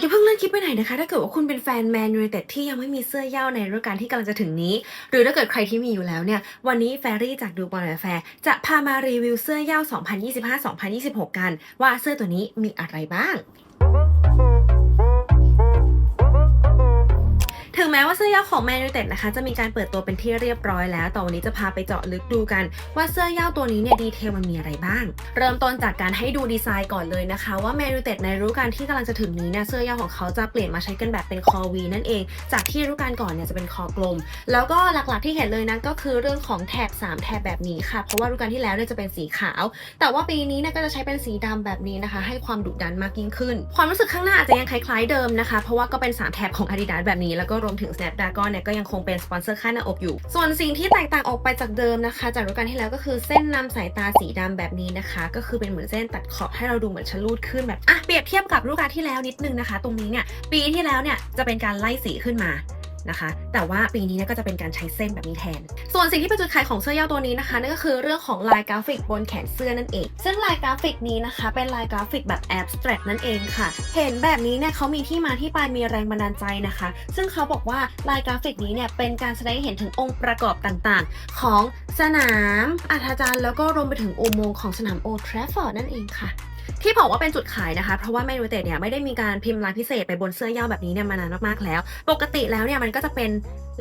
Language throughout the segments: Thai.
อย่าเพิ่งเลื่อนคลิปไปไหนนะคะ ถ้าเกิดว่าคุณเป็นแฟนแมนยูไนเต็ดที่ยังไม่มีเสื้อเย่าในฤดูกาลที่กำลังจะถึงนี้ หรือถ้าเกิดใครที่มีอยู่แล้วเนี่ย วันนี้แฟรี่จากดูบอลแฟร์จะพามารีวิวเสื้อเย้า2025-2026 กัน ว่าเสื้อตัวนี้มีอะไรบ้าง แม้ว่าเสื้อเย้าของแมนยูเต็ดนะคะจะมีการเปิดตัวเป็นที่เรียบร้อยแล้ว แต่วันนี้จะพาไปเจาะลึกดูกันว่าเสื้อเย้าตัวนี้เนี่ยดีเทลมันมีอะไรบ้าง เริ่มต้นจากการให้ดูดีไซน์ก่อนเลยนะคะ ว่าแมนยูเต็ดในฤดูกาลที่กำลังจะถึงนี้เนี่ยเสื้อเย้าของเขาจะเปลี่ยนมาใช้กันแบบเป็นคอวีนั่นเอง จากที่ฤดูกาลก่อนเนี่ยจะเป็นคอกลม แล้วก็หลักๆที่เห็นเลยนะก็คือเรื่องของแถบ3แถบแบบนี้ค่ะ เพราะว่าฤดูกาลที่แล้วเนี่ยจะเป็นสีขาว แต่ว่าปีนี้เนี่ยก็จะใช้เป็นสีดำแบบนี้นะคะ ให้ความดุดันมากยิ่งขึ้น ความรู้สึกข้างหน้าอาจจะยังคล้ายๆเดิมนะคะ เพราะว่าก็เป็น3แถบของ Adidas แบบนี้แล้วก็รวมถึง Snapdragon เนี่ยก็ยังคงเป็นสปอนเซอร์ค่าหน้าอกอยู่ ส่วนสิ่งที่แตกต่างออกไปจากเดิมนะคะ จากรุ่นการที่แล้วก็คือเส้นนำสายตาสีดำแบบนี้นะคะ ก็คือเป็นเหมือนเส้นตัดขอบให้เราดูเหมือนชะลูดขึ้นแบบอะเปรียบเทียบกับรุ่นการที่แล้วนิดนึงนะคะ ตรงนี้เนี่ยปีที่แล้วเนี่ยจะเป็นการไล่สีขึ้นมา นะคะ แต่ว่าปีนี้เนี่ยก็จะเป็นการใช้เส้นแบบนี้แทน ส่วนสิ่งที่เป็นจุดขายของเสื้อเย้าตัวนี้นะคะนั่นก็คือเรื่องของลายกราฟิกบนแขนเสื้อนั่นเอง ซึ่งลายกราฟิกนี้นะคะ เป็นลายกราฟิกแบบแอบสแตรกนั่นเองค่ะ เห็นแบบนี้เนี่ยเขามีที่มาที่ไปมีแรงบันดาลใจนะคะ ซึ่งเขาบอกว่าลายกราฟิกนี้เนี่ยเป็นการแสดงเห็นถึงองค์ประกอบต่างๆ ของสนามอาทาจารย์แล้วก็รวมไปถึงอุโมงค์ของสนามโอทราฟฟอร์ดนั่นเองค่ะ ที่บอกว่าเป็นจุดขายนะคะ เพราะว่าแมนยูเต็ดเนี่ยไม่ได้มีการพิมพ์ลายพิเศษไปบนเสื้อย้าแบบนี้เนี่ยมานานมากๆแล้ว ปกติแล้วเนี่ยมันก็จะเป็น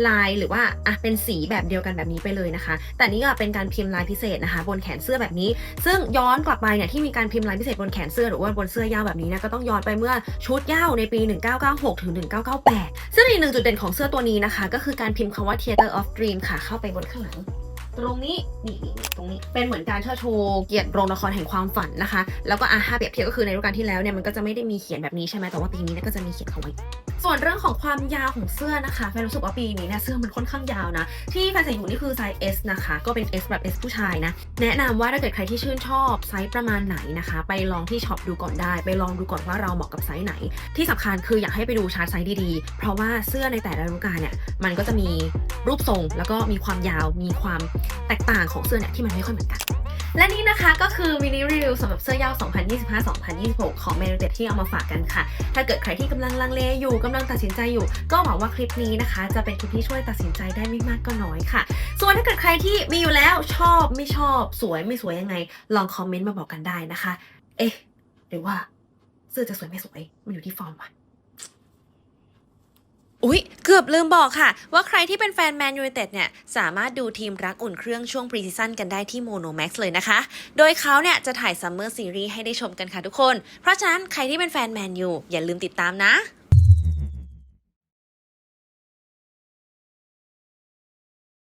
ลายหรือว่าอะเป็นสีแบบเดียวกันแบบนี้ไปเลยนะคะ แต่นี่ก็เป็นการพิมพ์ลายพิเศษนะคะ บนแขนเสื้อแบบนี้ ซึ่งย้อนกลับไปเนี่ยที่มีการพิมพ์ลายพิเศษบนแขนเสื้อหรือว่าบนเสื้อย้าแบบนี้นี่ยก็ต้องย้อนไปเมื่อชุดย้าในปี 1996 ถึง 1998 ซึ่งอีกหนึ่งจุดเด่นของเสื้อตัวนี้นะคะ ก็คือการพิมพ์คำว่า Theater of Dream ค่ะเข้าไปบนข้างหลัง ตรงนี้นี่ตรงนี้เป็นเหมือนการเชิดชูเกียรติโรงละครแห่งความฝันนะคะ แล้วก็อาฮาเปรียบเทียบก็คือในรุ่นการที่แล้วเนี่ยมันก็จะไม่ได้มีเขียนแบบนี้ใช่ไหมแต่ว่าปีนี้เนี่ยก็จะมีเขียนเขาไว้ ส่วนเรื่องของความยาวของเสื้อนะคะแฟนรู้สึกว่าปีนี้เนี่ยเสื้อมันค่อนข้างยาวนะ ที่แฟนใส่อยู่นี่คือไซส์ S นะคะ ก็เป็น S แบบ S ผู้ชายนะ แนะนำว่าถ้าเกิดใครที่ชื่นชอบไซส์ประมาณไหนนะคะ ไปลองที่ช็อปดูก่อนได้ ไปลองดูก่อนว่าเราเหมาะกับไซส์ไหน ที่สำคัญคืออยากให้ไปดูชาร์ตไซส์ดีๆ เพราะว่าเสื้อในแต่ละฤดูกาลเนี่ยมันก็จะมีรูปทรง แล้วก็มีความยาวมีความแตกต่างของเสื้อเนี่ยที่มันไม่ค่อยเหมือนกัน และนี่นะคะก็คือมินิรีวิวสำหรับเสื้อยาว 2025-2026 ของเมนูเด็ดที่เอามาฝากกันค่ะ ถ้าเกิดใครที่กำลังลังเลอยู่กำลังตัดสินใจอยู่ ก็หวังว่าคลิปนี้นะคะ จะเป็นคลิปที่ช่วยตัดสินใจได้ไม่มากก็น้อยค่ะ ส่วนถ้าเกิดใครที่มีอยู่แล้วชอบไม่ชอบ สวยไม่สวยยังไง ลองคอมเมนต์มาบอกกันได้นะคะ เอ๊ะหรือว่าเสื้อจะสวยไม่สวยมันอยู่ที่ฟอร์มว่ะ อุ๊ย เกือบลืมบอกค่ะ ว่าใครที่เป็นแฟนแมนยูไนเต็ดเนี่ย สามารถดูทีมรักอุ่นเครื่องช่วงพรีซีซั่นกันได้ที่โมโนแม็กซ์เลยนะคะ โดยเขาเนี่ยจะถ่ายซัมเมอร์ซีรีส์ให้ได้ชมกันค่ะทุกคน เพราะฉะนั้นใครที่เป็นแฟนแมนยูอย่าลืมติดตามนะ